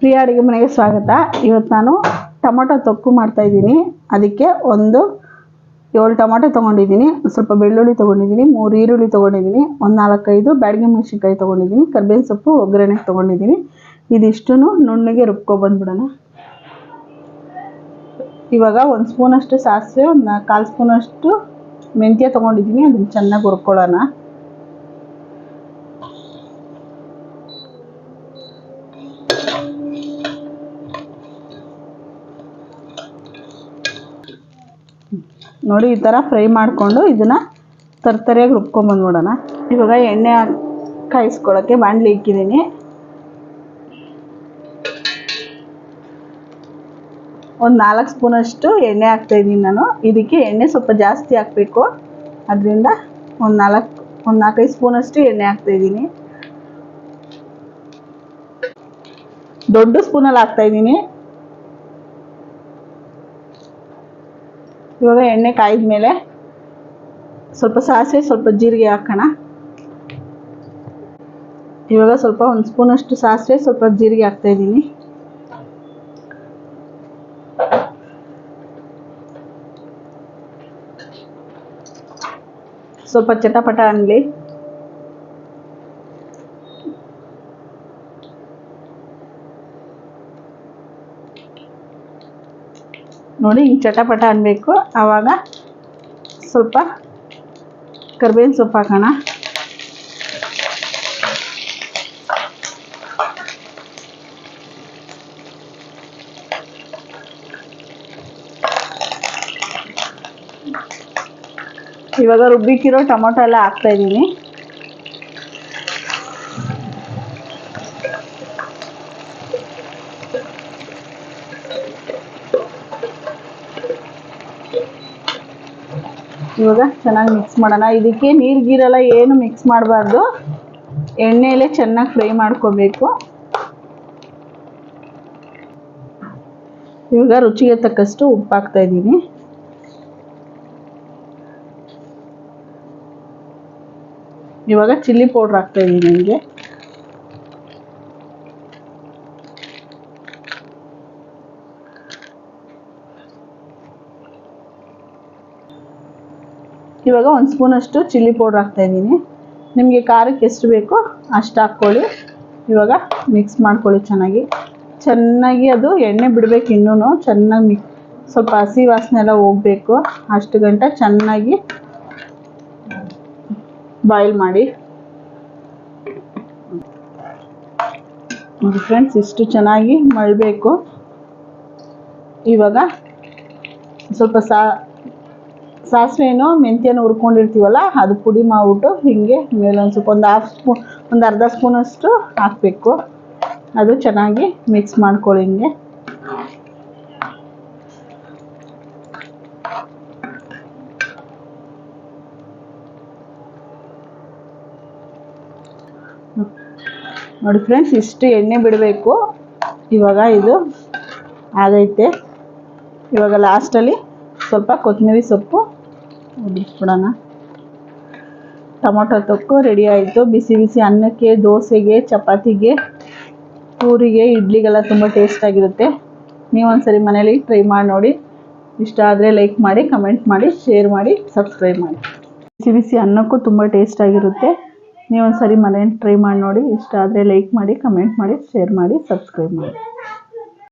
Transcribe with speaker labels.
Speaker 1: ಪ್ರಿಯ ಅಡುಗೆ ಮನೆಗೆ ಸ್ವಾಗತ. ಇವತ್ತು ನಾನು ಟೊಮೊಟೊ ತೊಕ್ಕು ಮಾಡ್ತಾ ಇದ್ದೀನಿ. ಅದಕ್ಕೆ ಒಂದು ಏಳು ಟೊಮೊಟೊ ತೊಗೊಂಡಿದ್ದೀನಿ. ಸ್ವಲ್ಪ ಬೆಳ್ಳುಳ್ಳಿ ತೊಗೊಂಡಿದ್ದೀನಿ. ಮೂರು ಈರುಳ್ಳಿ ತೊಗೊಂಡಿದ್ದೀನಿ. ಒಂದು ನಾಲ್ಕೈದು ಬ್ಯಾಡಗಿ ಮೆಣಸಿನ್ಕಾಯಿ ತೊಗೊಂಡಿದ್ದೀನಿ. ಕರ್ಬೇವಿನ ಸೊಪ್ಪು ಒಗ್ಗರಣೆಗೆ ತೊಗೊಂಡಿದ್ದೀನಿ. ಇದಿಷ್ಟು ನುಣ್ಣಗೆ ರುಬ್ಕೊಬಂದ್ಬಿಡೋಣ ಇವಾಗ ಒಂದು ಸ್ಪೂನಷ್ಟು ಸಾಸಿವೆ, ಒಂದು ಕಾಲು ಸ್ಪೂನಷ್ಟು ಮೆಂತ್ಯ ತೊಗೊಂಡಿದ್ದೀನಿ. ಅದನ್ನು ಚೆನ್ನಾಗಿ ಹುರ್ಕೊಳ್ಳೋಣ. ನೋಡಿ, ಈ ಥರ ಫ್ರೈ ಮಾಡಿಕೊಂಡು ಇದನ್ನು ತರ್ತರಿಯಾಗಿ ರುಬ್ಕೊಂಬಂದ್ಬಿಡೋಣ ಇವಾಗ ಎಣ್ಣೆ ಕಾಯಿಸ್ಕೊಳ್ಳೋಕ್ಕೆ ಬಾಣಲಿ ಇಕ್ಕಿದ್ದೀನಿ. ಒಂದು ನಾಲ್ಕು ಸ್ಪೂನಷ್ಟು ಎಣ್ಣೆ ಹಾಕ್ತಾಯಿದ್ದೀನಿ ನಾನು. ಇದಕ್ಕೆ ಎಣ್ಣೆ ಸ್ವಲ್ಪ ಜಾಸ್ತಿ ಹಾಕಬೇಕು. ಅದರಿಂದ ಒಂದು ನಾಲ್ಕು, ಒಂದು ನಾಲ್ಕೈದು ಸ್ಪೂನಷ್ಟು ಎಣ್ಣೆ ಹಾಕ್ತಾಯಿದ್ದೀನಿ ದೊಡ್ಡ ಸ್ಪೂನಲ್ಲಿ ಹಾಕ್ತಾಯಿದ್ದೀನಿ ಇವಾಗ ಎಣ್ಣೆ ಕಾಯ್ದ ಮೇಲೆ ಸ್ವಲ್ಪ ಸಾಸಿವೆ, ಸ್ವಲ್ಪ ಜೀರಿಗೆ ಹಾಕೋಣ. ಇವಾಗ ಸ್ವಲ್ಪ ಒಂದು ಸ್ಪೂನಷ್ಟು ಸಾಸಿವೆ, ಸ್ವಲ್ಪ ಜೀರಿಗೆ ಹಾಕ್ತಾ ಇದ್ದೀನಿ. ಸ್ವಲ್ಪ ಚಟಪಟ ಅನ್ನಲಿ ನೋಡಿ ಹಿಂಗೆ ಚಟಪಟ ಅನ್ನಬೇಕು ಆವಾಗ ಸ್ವಲ್ಪ ಕರ್ಬೇವಿನ ಸೊಪ್ಪು ಹಾಕೋಣ. ಇವಾಗ ರುಬ್ಬಿಕ್ಕಿರೋ ಟೊಮೊಟೊ ಎಲ್ಲ ಹಾಕ್ತಾ ಇದ್ದೀನಿ ಇವಾಗ ಚೆನ್ನಾಗಿ ಮಿಕ್ಸ್ ಮಾಡೋಣ. ಇದಕ್ಕೆ ನೀರು ಗೀರೆಲ್ಲ ಏನು ಮಿಕ್ಸ್ ಮಾಡಬಾರ್ದು. ಎಣ್ಣೆಯಲ್ಲೇ ಚೆನ್ನಾಗಿ ಫ್ರೈ ಮಾಡ್ಕೋಬೇಕು. ಇವಾಗ ರುಚಿಗೆ ತಕ್ಕಷ್ಟು ಉಪ್ಪು ಹಾಕ್ತಾ ಇದ್ದೀನಿ. ಇವಾಗ ಚಿಲ್ಲಿ ಪೌಡ್ರ್ ಹಾಕ್ತಾ ಇದ್ದೀನಿ ನನಗೆ ಇವಾಗ ಒಂದು ಸ್ಪೂನಷ್ಟು ಚಿಲ್ಲಿ ಪೌಡ್ರ್ ಹಾಕ್ತಾ ಇದ್ದೀನಿ. ನಿಮಗೆ ಖಾರಕ್ಕೆ ಎಷ್ಟು ಬೇಕೋ ಅಷ್ಟು ಹಾಕ್ಕೊಳ್ಳಿ. ಇವಾಗ ಮಿಕ್ಸ್ ಮಾಡ್ಕೊಳ್ಳಿ ಚೆನ್ನಾಗಿ. ಚೆನ್ನಾಗಿ ಅದು ಎಣ್ಣೆ ಬಿಡಬೇಕು ಇನ್ನೂ ಚೆನ್ನಾಗಿ ಮಿಕ್ ಸ್ವಲ್ಪ ಹಸಿ ವಾಸನೆ ಎಲ್ಲ ಹೋಗಬೇಕು. ಅಷ್ಟು ಗಂಟ ಚೆನ್ನಾಗಿ ಬಾಯ್ಲ್ ಮಾಡಿ. ನೋಡಿ ಫ್ರೆಂಡ್ಸ್ ಇಷ್ಟು ಚೆನ್ನಾಗಿ ಮಳಬೇಕು. ಇವಾಗ ಸ್ವಲ್ಪ ಸಾ ಸಾಸಿವೆನೋ ಮೆಂತ್ಯನೂ ಹುರ್ಕೊಂಡಿರ್ತೀವಲ್ಲ, ಅದು ಪುಡಿ ಮಾಡಿಬಿಟ್ಟು ಹೀಗೆ ಮೇಲೊಂದು ಸ್ವಲ್ಪ ಒಂದು ಹಾಫ್ ಸ್ಪೂನ್ ಒಂದು ಅರ್ಧ ಸ್ಪೂನಷ್ಟು ಹಾಕಬೇಕು. ಅದು ಚೆನ್ನಾಗಿ ಮಿಕ್ಸ್ ಮಾಡ್ಕೊಳ್ಳಿ ಹಿಂಗೆ. ನೋಡಿ ಫ್ರೆಂಡ್ಸ್ ಇಷ್ಟು ಎಣ್ಣೆ ಬಿಡಬೇಕು. ಇವಾಗ ಇದು ಆಗೈತೆ. ಇವಾಗ ಲಾಸ್ಟಲ್ಲಿ ಸ್ವಲ್ಪ ಕೊತ್ತಂಬರಿ ಸೊಪ್ಪು ಬಿಡಿಸ್ಬಿಡೋಣ ಟೊಮೊಟೊ ತೊಕ್ಕು ರೆಡಿ ಆಯಿತು. ಬಿಸಿ ಬಿಸಿ ಅನ್ನಕ್ಕೆ, ದೋಸೆಗೆ, ಚಪಾತಿಗೆ, ಪೂರಿಗೆ, ಇಡ್ಲಿಗೆಲ್ಲ ತುಂಬ ಟೇಸ್ಟಾಗಿರುತ್ತೆ ನೀವು ಒಂದ್ಸರಿ ಮನೇಲಿ ಟ್ರೈ ಮಾಡಿ ನೋಡಿ. ಇಷ್ಟ ಆದರೆ ಲೈಕ್ ಮಾಡಿ ಕಮೆಂಟ್ ಮಾಡಿ ಶೇರ್ ಮಾಡಿ ಸಬ್ಸ್ಕ್ರೈಬ್ ಮಾಡಿ. ಬಿಸಿ ಬಿಸಿ ಅನ್ನಕ್ಕೂ ತುಂಬ ಟೇಸ್ಟಾಗಿರುತ್ತೆ ನೀವು ಒಂದ್ಸರಿ ಮನೇಲಿ ಟ್ರೈ ಮಾಡಿ ನೋಡಿ. ಇಷ್ಟ ಆದರೆ ಲೈಕ್ ಮಾಡಿ ಕಮೆಂಟ್ ಮಾಡಿ ಶೇರ್ ಮಾಡಿ ಸಬ್ಸ್ಕ್ರೈಬ್ ಮಾಡಿ.